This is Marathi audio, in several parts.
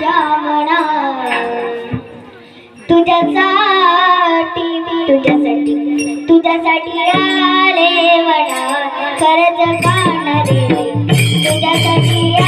माझ्या मना तुझ्यासाठी तुझ्यासाठी. तुझ्यासाठी आले म्हणा खरंच पाहणार. तुझ्यासाठी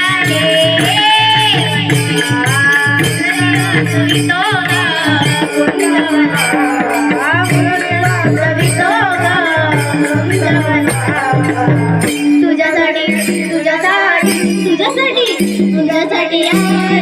तुझ्यासाठी आले